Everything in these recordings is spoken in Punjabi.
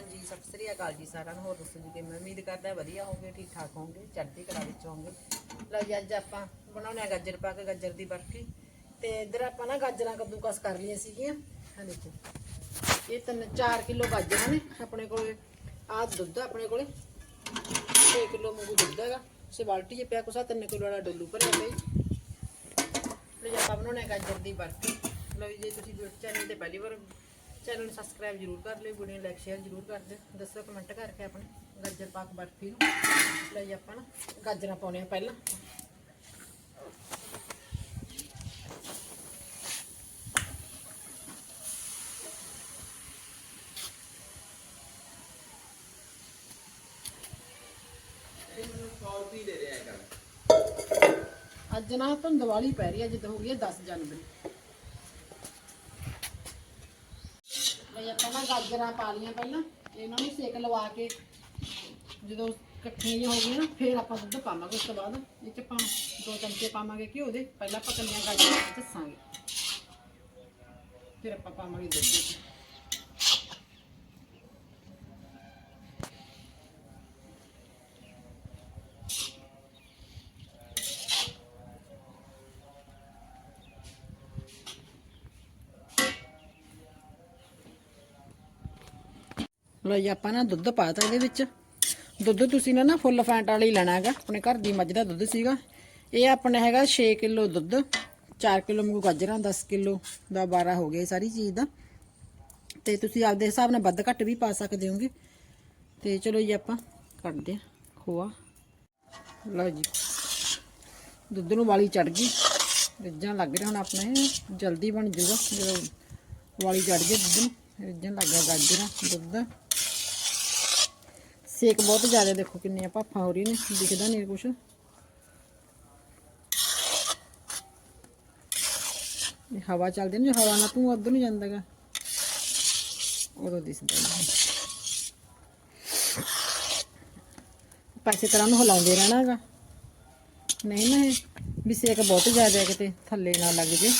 ਹਾਂਜੀ, ਸਤਿ ਸ੍ਰੀ ਅਕਾਲ ਜੀ ਸਾਰਿਆਂ ਨੂੰ। ਹੋਰ ਦੱਸੋ ਜੀ ਕਿ ਮੈਂ ਉਮੀਦ ਕਰਦਾ ਵਧੀਆ ਹੋਵੋਗੇ ਠੀਕ ਠਾਕ ਹੋਗੇ ਚੜ੍ਹਦੀ ਕਲਾ ਵਿੱਚ ਹੋਗੇ ਲਓ ਜੀ, ਅੱਜ ਆਪਾਂ ਬਣਾਉਣੇ ਆ ਗਾਜਰ ਪਾ ਕੇ, ਗਾਜਰ ਦੀ ਬਰਫੀ। ਤੇ ਇੱਧਰ ਆਪਾਂ ਨਾ ਗਾਜਰਾਂ ਕੱਦੂਕਸ ਕਰ ਲਈਆਂ ਸੀਗੀਆਂ। ਆ ਦੇਖੋ, ਇਹ ਤਿੰਨ 4 ਕਿਲੋ ਗਾਜਰਾਂ ਨੇ ਆਪਣੇ ਕੋਲੇ। ਆਹ ਦੁੱਧ ਆਪਣੇ ਕੋਲੇ। 6 ਕਿਲੋ ਮੂੰਗੂ ਦੁੱਧ ਹੈਗਾ। ਸੇ ਬਾਲਟੀ 'ਚ ਪਿਆ ਕੁਸਾ 3 ਕਿਲੋ ਵਾਲਾ ਡੋਲੂ ਭਰਿਆ ਪਿਆ ਲਓ ਜੀ, ਆਪਾਂ ਬਣਾਉਣੇ ਆ ਗਾਜਰ ਦੀ ਬਰਫੀ। ਲਓ ਜੀ, ਜੇ ਤੁਸੀਂ ਚੈਨਲ ਤੇ ਪਹਿਲੀ ਵਾਰ ਚੈਨਲ ਨੂੰ ਸਬਸਕ੍ਰਾਈਬ ਜ਼ਰੂਰ ਕਰ ਲਿਓ ਵੀਡੀਓ ਨੂੰ ਲਾਈਕ ਸ਼ੇਅਰ ਜ਼ਰੂਰ ਕਰ ਦਿਓ। ਦੱਸੋ ਕਮੈਂਟ ਕਰਕੇ ਆਪਣੇ ਗਾਜਰ ਪਾਕ ਬਰਫੀ ਨੂੰ। ਲਓ ਆਪਾਂ ਗਾਜਰਾਂ ਪਾਉਣੇ ਆ ਪਹਿਲਾਂ। ਅੱਜ ਨਾ ਤੁਹਾਨੂੰ ਦੀਵਾਲੀ ਪੈ ਰਹੀ ਹੈ ਜਿੱਦ ਹੋ ਗਈ ਹੈ 10 ਜਨਵਰੀ। ਲਈ ਆਪਾਂ ਨਾ ਗਾਜਰਾਂ ਪਾ ਲਈਆਂ ਪਹਿਲਾਂ, ਇਹਨਾਂ ਨੂੰ ਸੇਕ ਲਵਾ ਕੇ। ਜਦੋਂ ਇਕੱਠੀਆਂ ਜਿਹੀਆਂ ਹੋ ਗਈਆਂ ਨਾ, ਫਿਰ ਆਪਾਂ ਦੁੱਧ ਪਾਵਾਂਗੇ ਉਸ ਤੋਂ ਬਾਅਦ। ਇਹ ਚ ਆਪਾਂ ਦੋ ਚਮਚੇ ਪਾਵਾਂਗੇ ਘਿਓ ਦੇ। ਪਹਿਲਾਂ ਆਪਾਂ ਕੱਲੀਆਂ ਗਾਜਰਾਂ ਦੱਸਾਂਗੇ ਫਿਰ ਆਪਾਂ ਪਾਵਾਂਗੇ ਦੁੱਧ। ਵਿੱਚ ਜੀ, ਆਪਾਂ ਨਾ ਦੁੱਧ ਪਾਤਾ ਇਹਦੇ ਵਿੱਚ। ਦੁੱਧ ਤੁਸੀਂ ਨਾ ਨਾ ਫੁੱਲ ਫੈਂਟ ਵਾਲਾ ਹੀ ਲੈਣਾ ਹੈਗਾ। ਆਪਣੇ ਘਰ ਦੀ ਮੱਝ ਦਾ ਦੁੱਧ ਸੀਗਾ। ਇਹ ਆਪਣਾ ਹੈਗਾ 6 ਕਿਲੋ ਦੁੱਧ 4 ਕਿਲੋ ਮੂੰਗ ਗਾਜਰਾਂ 10 ਕਿਲੋ ਦਾ 12 ਹੋ ਗਿਆ ਸਾਰੀ ਚੀਜ਼ ਦਾ। ਤੇ ਤੁਸੀਂ ਆਪਦੇ ਹਿਸਾਬ ਨਾਲ ਵੱਧ ਘੱਟ ਵੀ ਪਾ ਸਕਦੇ ਹੋਗੇ। ਤੇ ਚਲੋ ਜੀ, ਆਪਾਂ ਕੱਢਦੇ ਹਾਂ ਖੋਆ। ਲਓ ਜੀ, ਦੁੱਧ ਨੂੰ ਵਾਲੀ ਚੜ ਗਈ। ਰਿੱਝਾਂ ਲੱਗ ਰਿਹਾ ਹੁਣ ਆਪਣੇ। ਜਲਦੀ ਬਣ ਜੂਗਾ ਜਦੋਂ ਵਾਲੀ ਚੜ ਗਈ ਦੁੱਧ ਨੂੰ। ਰਿੱਝਣ ਲੱਗ ਗਿਆ ਗਾਜਰਾਂ, ਦੁੱਧ। ਸੇਕ ਬਹੁਤ ਜ਼ਿਆਦਾ ਦੇਖੋ ਕਿੰਨੀਆਂ ਭਾਫਾਂ ਹੋ ਰਹੀਆਂ ਨੇ, ਦਿਖਦਾ ਨਹੀਂ ਕੁਛ। ਇਹ ਹਵਾ ਚੱਲਦੀ ਨਾ ਜੋ ਹਵਾ ਨਾਲ ਤੂੰ ਉਧਰ ਨੂੰ ਜਾਂਦਾਗਾ ਉਦੋਂ ਦਿਸਦਾ ਨਹੀਂ ਪਾਸੇ ਤਰ੍ਹਾਂ ਨੂੰ ਹਿਲਾਉਂਦੇ ਰਹਿਣਾਗਾ ਨਹੀਂ ਨਾ ਇਹ ਵੀ ਸੇਕ ਬਹੁਤ ਜ਼ਿਆਦਾ ਹੈ ਕਿਤੇ, ਥੱਲੇ ਨਾ ਲੱਗ ਜੇ।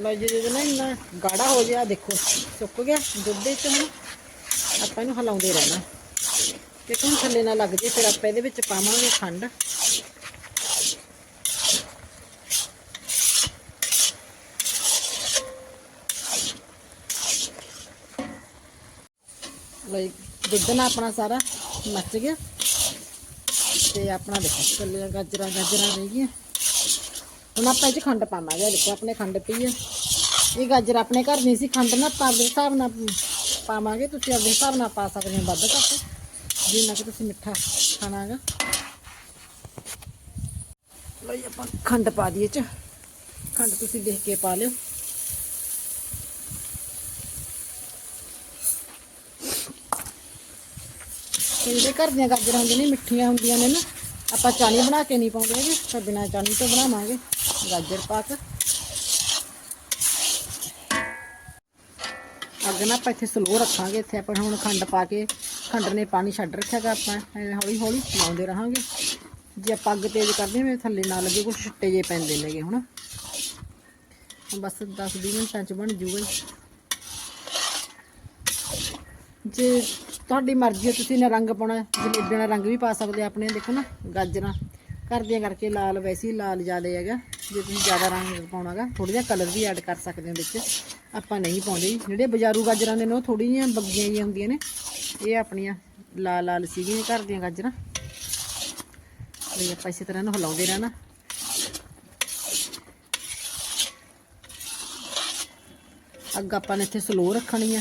ਲਓ ਜੀ ਜਦੋਂ ਨਾ ਇੰਨਾ ਗਾੜਾ ਹੋ ਗਿਆ, ਦੇਖੋ, ਸੁੱਕ ਗਿਆ, ਦੁੱਧ ਦੇ ਹੁਣ ਆਪਾਂ ਇਹਨੂੰ ਹਿਲਾਉਂਦੇ ਰਹਿਣਾ। ਤੇ ਹੁਣ ਥੱਲੇ ਨਾ ਲੱਗ ਜੇ, ਫਿਰ ਆਪਾਂ ਇਹਦੇ ਵਿੱਚ ਪਾਵਾਂਗੇ ਖੰਡ। ਲਓ ਦੁੱਧ ਨਾਲ ਆਪਣਾ ਸਾਰਾ ਮੱਚ ਗਿਆ। ਤੇ ਆਪਣਾ ਦੇਖੋ ਕੱਲੀਆਂ ਗਾਜਰਾਂ ਗਾਜਰਾਂ ਰਹਿ ਗਈਆਂ। ਹੁਣ ਆਪਾਂ ਇਹ 'ਚ ਖੰਡ ਪਾਵਾਂਗੇ ਆਹ ਦੇਖੋ ਆਪਣੇ ਖੰਡ ਪਈ ਆ। ਇਹ ਗਾਜਰ ਆਪਣੇ ਘਰ ਨਹੀਂ ਸੀ, ਖੰਡ ਨਾ ਪਾ ਦੇ ਹਿਸਾਬ ਨਾਲ ਪਾਵਾਂਗੇ, ਤੁਸੀਂ ਆਪਣੇ ਹਿਸਾਬ ਨਾਲ ਪਾ ਸਕਦੇ ਹੋ ਵੱਧ ਘੱਟ। ਜਿੰਨਾ ਕਿ ਤੁਸੀਂ ਮਿੱਠਾ ਖਾਣਾ ਹੈਗਾ ਲਓ ਜੀ, ਆਪਾਂ ਖੰਡ ਪਾ ਦਈਏ ਚ। ਖੰਡ ਤੁਸੀਂ ਦੇਖ ਕੇ ਪਾ ਲਿਓ। ਤੇ ਜਿਹੜੇ ਘਰ ਦੀਆਂ ਗਾਜਰਾਂ ਹੁੰਦੀਆਂ ਨੇ ਮਿੱਠੀਆਂ ਹੁੰਦੀਆਂ ਨੇ ਨਾ, ਆਪਾਂ ਚਾਣੀ ਬਣਾ ਕੇ ਨਹੀਂ ਪਾਉਂਦੇ ਹੈਗੇ, ਤਾਂ ਬਿਨਾਂ ਚਾਣੀ ਤੋਂ ਬਣਾਵਾਂਗੇ। ਗਾਜਰ ਪਾ ਕੇ। ਅੱਗ ਨਾ ਆਪਾਂ ਇੱਥੇ ਸਲੋ ਰੱਖਾਂਗੇ, ਇੱਥੇ ਆਪਾਂ ਹੁਣ ਖੰਡ ਪਾ ਕੇ, ਖੰਡ ਨੇ ਪਾਣੀ ਛੱਡ ਰੱਖਿਆਗਾ ਆਪਾਂ ਹੌਲੀ ਹੌਲੀ ਲਾਉਂਦੇ ਰਹਾਂਗੇ। ਜੇ ਆਪਾਂ ਅੱਗ ਤੇਜ਼ ਕਰਦੇ ਹਾਂ ਥੱਲੇ ਨਾ ਲੱਗੇ ਕੁਛ ਛਿੱਟੇ ਜੇ ਪੈਂਦੇ ਨੇਗੇ ਹੁਣ। ਬਸ 10-20 ਮਿੰਟਾਂ ਚ ਬਣ ਜੂਗਾ ਜੇ। ਤੁਹਾਡੀ ਮਰਜ਼ੀ ਹੈ, ਤੁਸੀਂ ਨਾ ਰੰਗ ਪਾਉਣਾ, ਜਲੇਬੀਆਂ ਦਾ ਰੰਗ ਵੀ ਪਾ ਸਕਦੇ ਆਪਣੇ, ਦੇਖੋ ਨਾ, ਗਾਜਰਾਂ। ਘਰ ਦੀਆਂ ਕਰਕੇ ਲਾਲ ਵੈਸੇ ਹੀ ਲਾਲ ਜ਼ਿਆਦਾ ਹੈਗਾ, ਜੇ ਤੁਸੀਂ ਜ਼ਿਆਦਾ ਰੰਗ ਪਾਉਣਾਗਾ ਥੋੜਾ ਜਿਹਾ ਕਲਰ ਵੀ ਐਡ ਕਰ ਸਕਦੇ ਹੋ ਵਿੱਚ। ਆਪਾਂ ਨਹੀਂ ਪਾਉਂਦੇ ਜਿਹੜੇ ਬਾਜ਼ਾਰੂ ਗਾਜਰਾਂ ਦੇ ਨੇ, ਉਹ ਥੋੜੀ ਜਿਹੀਆਂ ਬੱਗੀਆਂ ਜਿਹੀਆਂ ਹੁੰਦੀਆਂ ਨੇ। ਇਹ ਆਪਣੀਆਂ ਲਾਲ ਲਾਲ ਸੀਗੀਆਂ ਘਰ ਦੀਆਂ ਗਾਜਰਾਂ। ਲਈ ਆਪਾਂ ਇਸੇ ਤਰ੍ਹਾਂ ਨੂੰ ਹਿਲਾਉਂਦੇ ਰਹਿਣਾ। ਅੱਗ ਆਪਾਂ ਨੇ ਇੱਥੇ ਸਲੋ ਰੱਖਣੀ ਆ।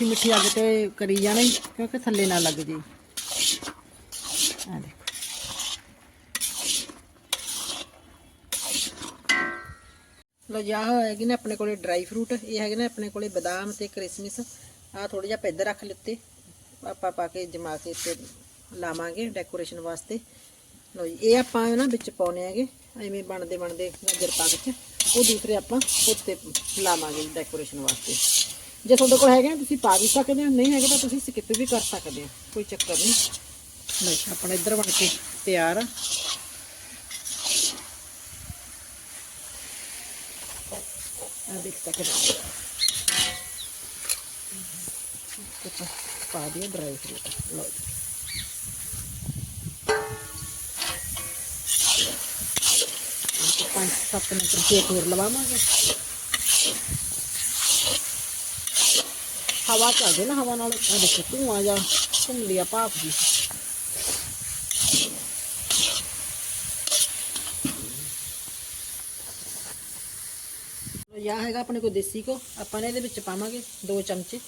ਮਿੱਠੀ ਮਿੱਠੀ ਅੱਗ ਤੇ ਕਰੀ ਜਾਣਾ ਜੀ, ਕਿਉਂਕਿ ਥੱਲੇ ਨਾ ਲੱਗ ਜੇ। ਆ ਦੇਖੋ। ਲੋ ਜਾ ਹੈਗੇ ਨੇ ਆਪਣੇ ਕੋਲੇ ਡਰਾਈ ਫਰੂਟ ਇਹ ਹੈਗੇ ਨੇ ਆਪਣੇ ਕੋਲੇ ਬਦਾਮ ਤੇ ਕਿਸਮਿਸ ਆ ਥੋੜਾ ਜਿਹਾ ਪੈਦਰ ਰੱਖ ਲਿੱਤੇ। ਆਪਾਂ ਪਾ ਕੇ ਜਮਾ ਕੇ ਤੇ ਲਾਵਾਂਗੇ ਡੈਕੋਰੇਸ਼ਨ ਵਾਸਤੇ। ਲੋ ਜੀ ਇਹ ਆਪਾਂ ਨਾ ਵਿੱਚ ਪਾਉਣੇ ਹੈਗੇ ਐਵੇਂ ਬਣਦੇ ਬਣਦੇ ਗਾਜਰ ਪਾਕ ਚ ਉਹ ਦੂਸਰੇ ਆਪਾਂ ਉੱਤੇ ਲਾਵਾਂਗੇ ਡੈਕੋਰੇਸ਼ਨ ਵਾਸਤੇ। ਜੇ ਤੁਹਾਡੇ ਕੋਲ ਹੈਗੇ ਆ, ਤੁਸੀਂ ਪਾ ਵੀ ਸਕਦੇ ਹੋ ਨਹੀਂ ਹੈਗੇ ਤਾਂ ਤੁਸੀਂ ਸਕਿਪ ਵੀ ਕਰ ਸਕਦੇ ਹੋ ਕੋਈ ਚੱਕਰ ਨਹੀਂ। ਲੈ ਆਪਣਾ ਇੱਧਰ ਬਣ ਕੇ ਤਿਆਰ ਆ। ਆ ਦੇਖ ਸਕਦੇ ਹੋ। ਤੇ ਪਾ- ਪਾ ਦਿਓ ਡਰਾਈ ਫਰੂਟ ਲਓ ਜੀ। ਤੇ ਪੰਜ ਸੱਤ ਮਿੰਟ ਕੇਕ ਹੋਰ ਲਵਾਵਾਂਗੇ। ਹਵਾ ਚੱਲਦੇ ਨਾ ਹਵਾ ਨਾਲ ਆ ਦੇਖੋ ਧੂਆਂ ਜਾ ਘੁੰਮ ਲਿਆ ਭਾਪ ਜੀ ਯਾ ਹੈਗਾ ਆਪਣੇ ਕੋਲ ਦੇਸੀ ਕੋ ਆਪਾਂ ਨੇ ਇਹਦੇ ਵਿੱਚ ਪਾਵਾਂਗੇ 2 ਚਮਚੇ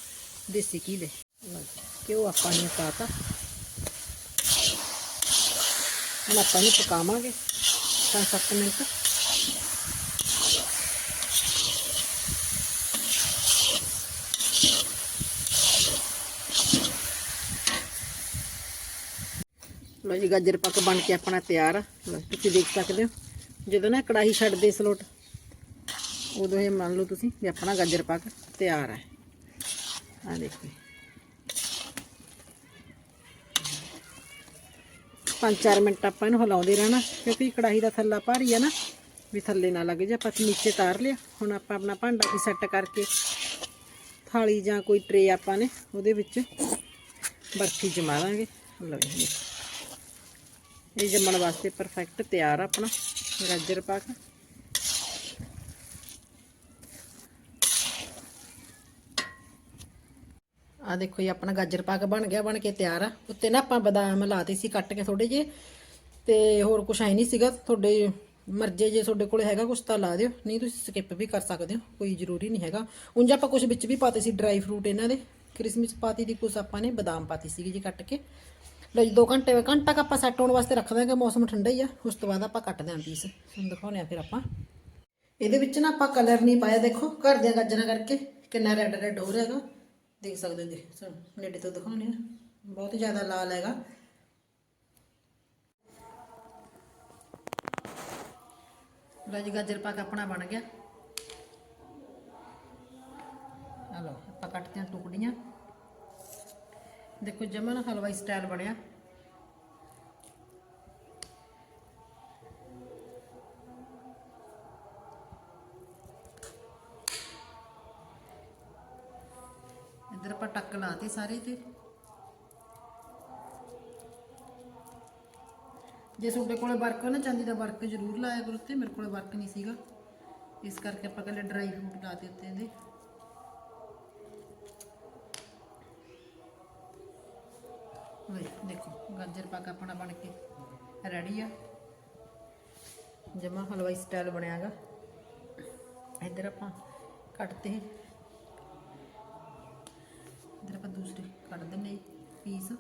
ਦੇਸੀ ਘੀ ਦੇ ਕਿਉਂ ਆਪਾਂ ਨੇ ਪਾਤਾ ਹੁਣ ਆਪਾਂ ਨੂੰ ਪਕਾਵਾਂਗੇ ਪੰਜ ਸੱਤ ਮਿੰਟ ਲੋ ਜੀ, ਗਾਜਰ ਪੱਕ ਬਣ ਕੇ ਆਪਣਾ ਤਿਆਰ। ਆ ਤੁਸੀਂ ਦੇਖ ਸਕਦੇ ਹੋ, ਜਦੋਂ ਨਾ ਕੜਾਹੀ ਛੱਡਦੇ ਸਲੋਟ, ਉਦੋਂ ਇਹ ਮੰਨ ਲਓ ਤੁਸੀਂ ਵੀ ਆਪਣਾ ਗਾਜਰ ਪੱਕ ਤਿਆਰ ਹੈ। ਆ ਦੇਖੋ। ਪੰਜ ਚਾਰ ਮਿੰਟ ਆਪਾਂ ਇਹਨੂੰ ਹਿਲਾਉਂਦੇ ਰਹਿਣਾ, ਕਿਉਂਕਿ ਕੜਾਹੀ ਦਾ ਥੱਲਾ ਭਾਰੀ ਆ ਨਾ, ਵੀ ਥੱਲੇ ਨਾ ਲੱਗ ਜਾ ਆਪਾਂ ਨੀਚੇ ਤਾਰ ਲਿਆ। ਹੁਣ ਆਪਾਂ ਆਪਣਾ ਭਾਂਡਾ ਵੀ ਸੈੱਟ ਕਰਕੇ ਥਾਲੀ ਜਾਂ ਕੋਈ ਟਰੇ ਆਪਾਂ ਨੇ ਉਹਦੇ ਵਿੱਚ ਬਰਫੀ ਜਮਾ ਦਾਂਗੇ ਲਓ ਜੀ ਇਹ ਜੰਮਣ ਵਾਸਤੇ ਪਰਫੈਕਟ ਤਿਆਰ ਆ ਆਪਣਾ, ਗਾਜਰ ਪਾਕ ਆ ਦੇਖੋ ਜੀ, ਆਪਣਾ ਗਾਜਰ ਪਾਕ ਬਣ ਗਿਆ, ਬਣ ਕੇ ਤਿਆਰ ਆ। ਉੱਤੇ ਨਾ ਆਪਾਂ ਬਦਾਮ ਲਾਤੇ ਸੀ ਕੱਟ ਕੇ ਥੋੜੇ ਜੇ ਤੇ ਹੋਰ ਕੁਝ ਹੈ ਨਹੀਂ ਸੀਗਾ। ਤੁਹਾਡੇ ਮਰਜੇ ਜੇ ਤੁਹਾਡੇ ਕੋਲ ਹੈਗਾ ਕੁਝ ਤਾਂ ਲਾ ਦਿਓ। ਨਹੀਂ, ਤੁਸੀਂ ਸਕਿਪ ਵੀ ਕਰ ਸਕਦੇ ਹੋ, ਕੋਈ ਜ਼ਰੂਰੀ ਨਹੀਂ ਹੈਗਾ। ਉਂਝ ਆਪਾਂ ਕੁਝ ਵਿੱਚ ਵੀ ਪਾਤੇ ਸੀ ਡਰਾਈ ਫਰੂਟ ਇਹਨਾਂ ਦੇ। ਕ੍ਰਿਸਮਸ ਪਾਤੀ ਦੀ ਕੁਝ ਆਪਾਂ ਨੇ ਬਦਾਮ ਪਾਤੀ ਸੀਗੀ ਜੀ ਕੱਟ ਕੇ। ਲਓ ਜੀ 2 ਘੰਟੇ ਘੰਟਾ ਕੁ ਆਪਾਂ ਸੈੱਟ ਹੋਣ ਵਾਸਤੇ ਰੱਖ ਦਾਂਗੇ ਮੌਸਮ ਠੰਡਾ ਹੀ ਆ। ਉਸ ਤੋਂ ਬਾਅਦ ਆਪਾਂ ਕੱਟ ਦਿਆਂ ਪੀਸ ਤੁਹਾਨੂੰ ਦਿਖਾਉਂਦੇ ਆ ਫਿਰ ਆਪਾਂ। ਇਹਦੇ ਵਿੱਚ ਨਾ ਆਪਾਂ ਕਲਰ ਨਹੀਂ ਪਾਇਆ, ਦੇਖੋ, ਘਰ ਦੀਆਂ ਗਾਜਰਾਂ ਕਰਕੇ ਕਿੰਨਾ ਰੈੱਡ ਰੈੱਡ ਹੋ ਰਿਹਾ ਹੈਗਾ। ਦੇਖ ਸਕਦੇ ਹੋ ਜੀ ਤੁਹਾਨੂੰ ਨੇੜੇ ਤੋਂ ਦਿਖਾਉਂਦੇ ਆ। ਬਹੁਤ ਜ਼ਿਆਦਾ ਲਾਲ ਹੈਗਾ। ਲਓ ਜੀ, ਗਾਜਰ ਪਾਕ ਆਪਣਾ ਬਣ ਗਿਆ। ਆ ਲਓ, ਆਪਾਂ ਕੱਟਦੇ ਹਾਂ ਟੁਕੜੀਆਂ। ਦੇਖੋ ਜਮਨ ਹਲਵਾਈ ਸਟਾਈਲ ਬਣਿਆ। ਇੱਧਰ ਆਪਾਂ ਟੱਕ ਲਾਤੇ ਸਾਰੇ ਤੇ। ਜੇ ਤੁਹਾਡੇ ਕੋਲੇ ਵਰਕ ਨਾ, ਚਾਂਦੀ ਦਾ ਵਰਕ ਜ਼ਰੂਰ ਲਾਇਆ ਕਰੋ ਤੇ ਮੇਰੇ ਕੋਲੇ ਵਰਕ ਨਹੀਂ ਸੀਗਾ। ਇਸ ਕਰਕੇ ਆਪਾਂ ਕੱਲੇ ਡਰਾਈ ਫਰੂਟ ਲਾਤੇ ਉੱਤੇ ਇਹਦੇ। ਲਓ ਦੇਖੋ, ਗਾਜਰ ਪਾਕ ਆਪਣਾ ਬਣ ਕੇ ਰੈਡੀ ਆ। ਜਮਾ ਹਲਵਾਈ ਸਟਾਈਲ ਬਣਿਆਗਾ ਇੱਧਰ ਆਪਾਂ ਕੱਟਦੇ ਇੱਧਰ ਆਪਾਂ ਦੂਸਰੇ ਕੱਢ ਦਿੰਨੇ ਪੀਸ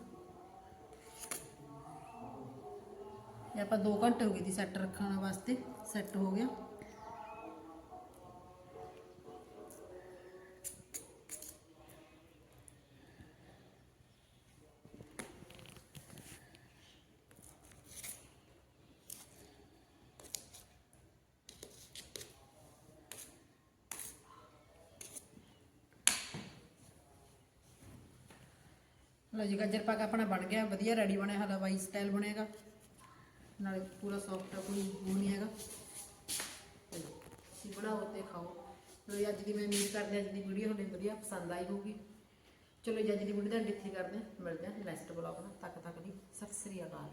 ਇਹ ਆਪਾਂ 2 ਘੰਟੇ ਹੋ ਗਏ ਦੀ ਸੈੱਟ ਰੱਖਣ ਵਾਸਤੇ। ਸੈੱਟ ਹੋ ਗਿਆ। ਲਓ ਜੀ, ਗਾਜਰ ਪਾਕ ਆਪਣਾ ਬਣ ਗਿਆ, ਵਧੀਆ ਰੈਡੀ ਬਣਿਆ, ਹਲਵਾਈ ਸਟਾਈਲ ਬਣੇਗਾ। ਨਾਲੇ ਪੂਰਾ ਸੌਫਟ ਕੋਈ ਉਹ ਨਹੀਂ ਹੈਗਾ। ਤੁਸੀਂ ਬਣਾਓ ਤੇ ਖਾਓ। ਲਓ ਜੀ, ਅੱਜ ਦੀ ਮੈਂ ਉਮੀਦ ਕਰਦੇ ਹਾਂ ਅੱਜ ਦੀ ਵੀਡੀਓ ਤੁਹਾਨੂੰ ਵਧੀਆ ਪਸੰਦ ਆਈ ਹੋਊਗੀ। ਚਲੋ ਜੀ, ਅੱਜ ਦੀ ਵੀਡੀਓ ਦਾ ਇੱਥੇ ਕਰਦੇ ਹਾਂ, ਮਿਲਦੇ ਹਾਂ ਨੈਕਸਟ ਬਲੌਗ ਨਾਲ। ਤੱਕ ਤੱਕ ਦੀ ਸਤਿ ਸ੍ਰੀ ਅਕਾਲ।